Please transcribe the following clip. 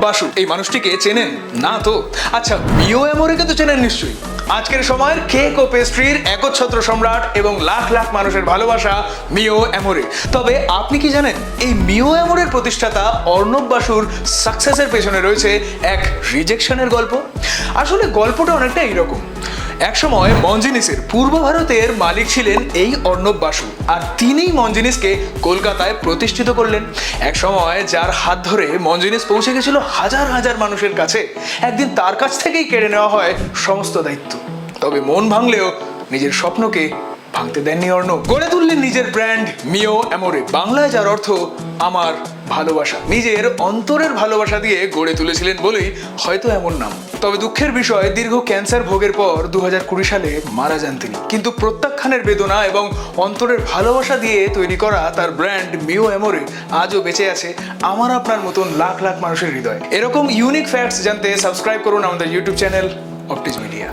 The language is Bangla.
বাসু এই মানুষটিকে চেনেন। না তো? আচ্ছা মিও এমোরেকে তো চেনেন নিশ্চয়ই। আজকের সময়ের কেক ও পেস্ট্রির একচ্ছত্র সম্রাট এবং লাখ লাখ মানুষের ভালোবাসা মিও অ্যামোরে। তবে আপনি কি জানেন, এই মিও অ্যামোরের প্রতিষ্ঠাতা অর্ণব বাসুর সাকসেসের পেছনে রয়েছে এক রিজেকশনের গল্প? আসলে গল্পটা অনেকটা এইরকম। একসময় মঞ্জিনিসের পূর্ব ভারতের মালিক ছিলেন এই অর্ণব বাসু, আর তিনিই মঞ্জিনিসকে কলকাতায় প্রতিষ্ঠিত করলেন। এক সময় যার হাত ধরে মঞ্জিনিস পৌঁছে গেছিল হাজার হাজার মানুষের কাছে। একদিন তার কাছ থেকেই কেড়ে নেওয়া হয় সমস্ত দায়িত্ব। তবে মন ভাঙলেও নিজের স্বপ্নকে ভাঙতে দেননি অর্ণব। গড়ে তুললেন নিজের ব্র্যান্ড মিও অ্যামোরে বাংলায় যার অর্থ, আমার ভালোবাসা। নিজের অন্তরের ভালোবাসা দিয়ে গড়ে তুলেছিলেন বলেই হয়তো এমন নাম। তবে দুঃখের বিষয়, দীর্ঘ ক্যান্সার ভোগের পর দু সালে মারা যান তিনি। কিন্তু প্রত্যাখ্যানের বেদনা এবং অন্তরের ভালোবাসা দিয়ে তৈরি করা তার ব্র্যান্ড মিও এমোরে আজও বেঁচে আছে আমার আপনার মতন লাখ লাখ মানুষের হৃদয়। এরকম ইউনিক ফ্যাক্টস জানতে সাবস্ক্রাইব করুন আমাদের ইউটিউব চ্যানেল অপটিজ মিডিয়া